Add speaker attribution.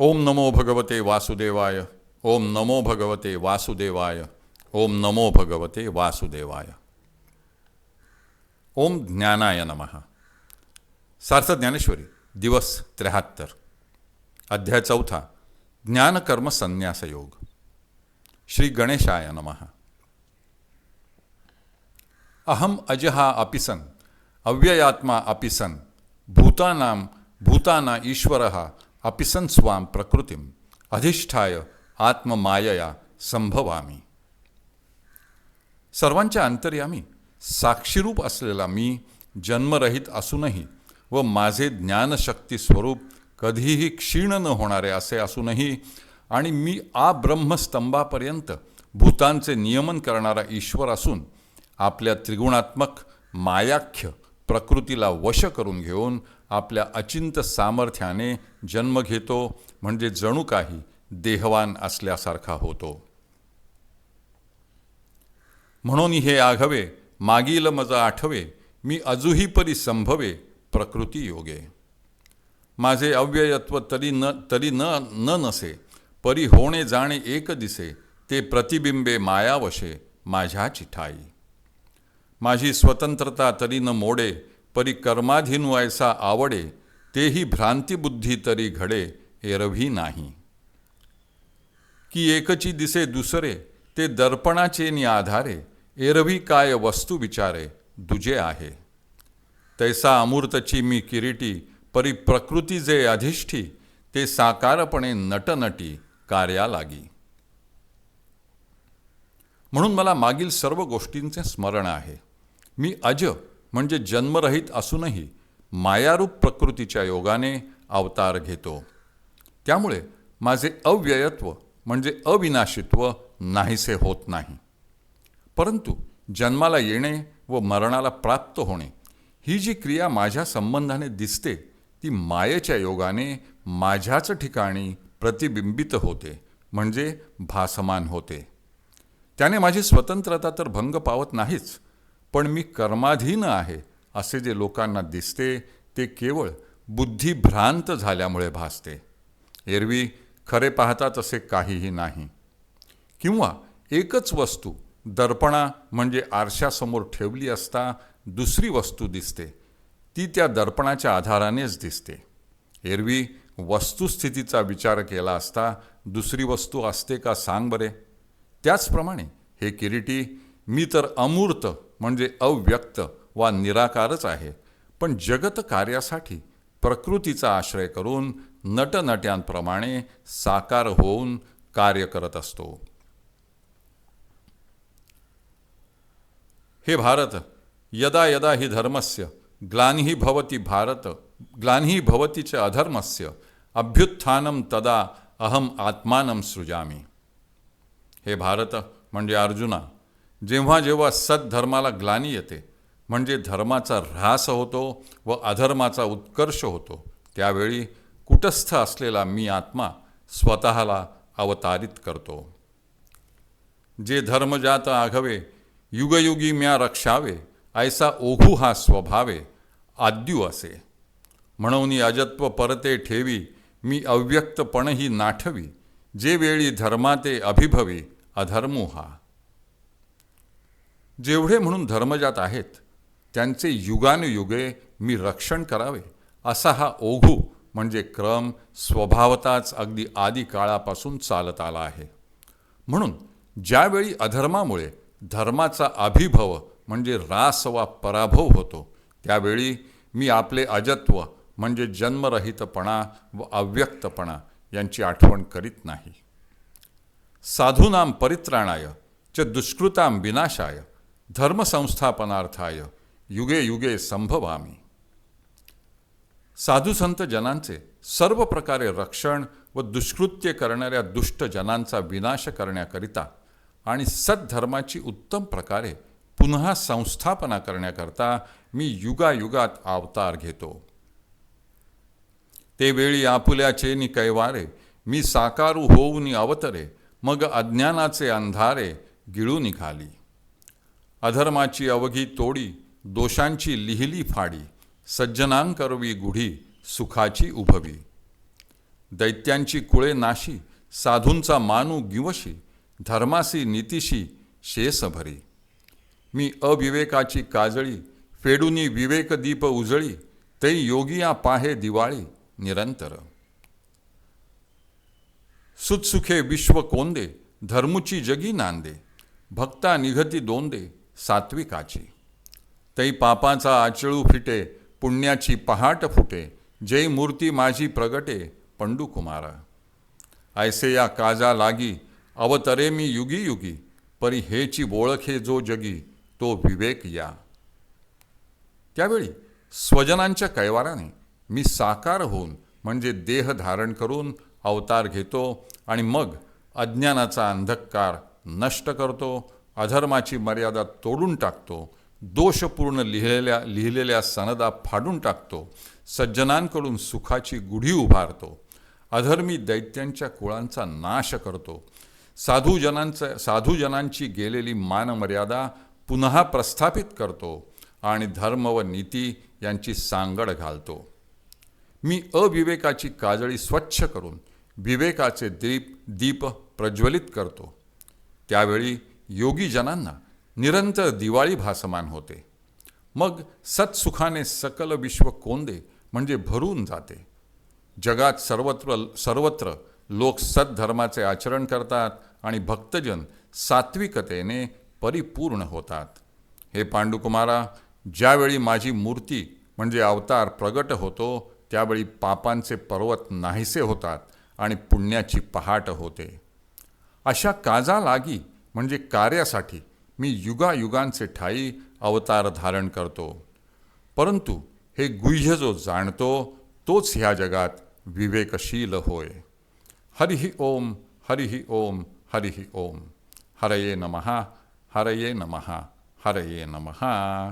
Speaker 1: ओम नमो भगवते वासुदेवाय ओम नमो भगवते वासुदेवाय ओम नमो भगवते वासुदेवाय। ओम ज्ञानाय नमः। सार्थ ज्ञानेश्वरी दिवस त्र्याहत्तर। अध्याय चौथा ज्ञानकर्म संन्यास योग। श्री गणेशाय नमः। अहम अजहा अपिसन अव्ययात्मा अपिसन भूतानां भूताना ईश्वर अपिसन स्वाम प्रकृतीम। अधिष्ठाय आत्ममायया संभवामी। सर्वांच्या अंतर्यामी साक्षीरूप असलेला मी जन्मरहित असूनही व माझे ज्ञानशक्ती स्वरूप कधीही क्षीण न होणारे असे असूनही आणि मी आ ब्रह्मस्तंभापर्यंत भूतांचे नियमन करणारा ईश्वर असून आपल्या त्रिगुणात्मक मायाख्य प्रकृतीला वश करून घेऊन आपल्या अचिंत सामर्थ्याने जन्म घेतो म्हणजे जणू काही देहवान असल्यासारखा होतो. म्हणून हे आघवे मागील मज आठवे मी अजूही परी संभवे प्रकृती योगे. माझे अव्ययत्व तरी न तरी न न नसे परी होणे जाणे एक दिसे ते प्रतिबिंबे मायावशे माझ्या चिठाई. माझी स्वतंत्रता तरी न मोडे परी कर्माधीन व्हायचा आवडे तेही भ्रांतिबुद्धी तरी घडे एरवी नाही. की एकची दिसे दुसरे ते दर्पणाचे नि आधारे एरवी काय वस्तू विचारे दुजे आहे. तैसा अमूर्तची मी किरीटी परी प्रकृती जे अधिष्ठी ते साकारपणे नटनटी कार्या लागी. म्हणून मला मागील सर्व गोष्टींचे स्मरण आहे. मी अज म्हणजे जन्मरहित असूनही मायारूप प्रकृतीच्या योगाने अवतार घेतो. त्यामुळे माझे अव्ययत्व म्हणजे अविनाशित्व नाहीसे होत नाही. परंतु जन्माला येणे व मरणाला प्राप्त होणे ही जी क्रिया माझ्या संबंधाने दिसते ती मायेच्या योगाने माझ्याच ठिकाणी प्रतिबिंबित होते म्हणजे भासमान होते. त्याने माझी स्वतंत्रता तर भंग पावत नाहीच पण मी कर्माधीन आहे असे जे लोकांना दिसते ते केवळ बुद्धिभ्रांत झाल्यामुळे भासते. एरवी खरे पाहता तसे काहीही नाही. किंवा एकच वस्तू दर्पणा म्हणजे आरशासमोर ठेवली असता दुसरी वस्तू दिसते ती त्या दर्पणाच्या आधारानेच दिसते. एरवी वस्तुस्थितीचा विचार केला असता दुसरी वस्तू असते का सांग बरे? त्याचप्रमाणे हे किरीटी मी तर अमूर्त म्हणजे अव्यक्त वा निराकारच आहे. पण जगत कार्यासाठी प्रकृतीचा आश्रय करून नटनट्यांप्रमाणे साकार होऊन कार्य करत असतो. हे भारत यदा यदा हि धर्मस्य ग्लानिही भवती भारत ग्लानिही भवती च अधर्मस्य अभ्युत्थानम तदा अहम आत्मानं सृजामी. हे भारत म्हणजे अर्जुना जेव्हा जेव्हा सद्धर्माला ग्लानी येते म्हणजे धर्माचा ऱ्हास होतो व अधर्माचा उत्कर्ष होतो त्यावेळी कुटस्थ असलेला मी आत्मा स्वतःला अवतारित करतो. जे धर्मजात आघवे युगयुगी म्या रक्षावे ऐसा ओघू हा स्वभावे आद्यू असे. म्हणून अजत्व परते ठेवी मी अव्यक्तपणही नाठवी जे वेळी धर्माते अभिभवी अधर्मू हा. जेवढे म्हणून धर्मजात आहेत त्यांचे युगानुयुगे मी रक्षण करावे असा हा ओघू म्हणजे क्रम स्वभावताच अगदी आदी काळापासून चालत आला आहे. म्हणून ज्यावेळी अधर्मामुळे धर्माचा अभिभव म्हणजे रास वा पराभव होतो त्यावेळी मी आपले अजत्व म्हणजे जन्मरहितपणा व अव्यक्तपणा यांची आठवण करीत नाही. साधूनाम परित्राणाय च दुष्कृताम विनाशाय धर्मसंस्थापनार्थाय युगे युगे संभवामी. साधुसंत जनांचे सर्व प्रकारे रक्षण व दुष्कृत्य करणाऱ्या दुष्ट जनांचा विनाश करण्याकरिता आणि सद्धर्माची उत्तम प्रकारे पुन्हा संस्थापना करण्याकरता मी युगायुगात अवतार घेतो. ते वेळी आपुल्याचे नि कैवारे मी साकारू होऊनी अवतरे मग अज्ञानाचे अंधारे गिळू निघाली. अधर्माची अवघी तोडी दोषांची लिहिली फाडी सज्जनांकरवी गुढी सुखाची उभवी. दैत्यांची कुळे नाशी साधूंचा मानू गिवशी धर्मासी नीतीशी शेस भरी मी अविवेकाची काजळी फेडुनी विवेक दीप उजळी ते योगिया पाहे दिवाळी निरंतर. सुतसुखे विश्व कोंदे धर्मुची जगी नांदे भक्ता निघती दोंदे सात्विकाची. तै पापाचा आचळू फिटे पुण्याची पहाट फुटे जय मूर्ती माझी प्रगटे पंडुकुमार. ऐसे या काजा लागी अवतरे मी युगी युगी परी हेची ओळखे जो जगी तो विवेक या. त्यावेळी स्वजनांच्या कैवाराने मी साकार होऊन म्हणजे देह धारण करून अवतार घेतो आणि मग अज्ञानाचा अंधकार नष्ट करतो अधर्माची मर्यादा तोडून टाकतो दोषपूर्ण लिहिलेल्या लिहिलेल्या सनदा फाडून टाकतो सज्जनांकडून सुखाची गुढी उभारतो अधर्मी दैत्यांच्या कुळांचा नाश करतो. साधूजनांचं साधूजनांची गेलेली मानमर्यादा पुन्हा प्रस्थापित करतो आणि धर्म व नीती यांची सांगड घालतो. मी अविवेकाची काजळी स्वच्छ करून विवेकाचे दीप दीप प्रज्वलित करतो. त्यावेळी योगीजनांना निरंतर दिवाळी भासमान होते. मग सत्सुखाने सकल विश्व कोंदे म्हणजे भरून जाते. जगात सर्वत्र सर्वत्र लोक सद्धर्माचे आचरण करतात आणि भक्तजन सात्विकतेने परिपूर्ण होतात. हे पांडुकुमारा ज्यावेळी माझी मूर्ती म्हणजे अवतार प्रगट होतो त्यावेळी पापांचे पर्वत नाहीसे होतात आणि पुण्याची पहाट होते. अशा काजा लागी म्हणजे कार्यासाठी मी युगायुगांचे ठाई अवतार धारण करतो. परंतु हे गुह्य जो जाणतो तोच ह्या जगात विवेकशील होय. हरिही ओम हरिही ओम हरिही ओम. हरये नमः हरये नमः हरये नमः.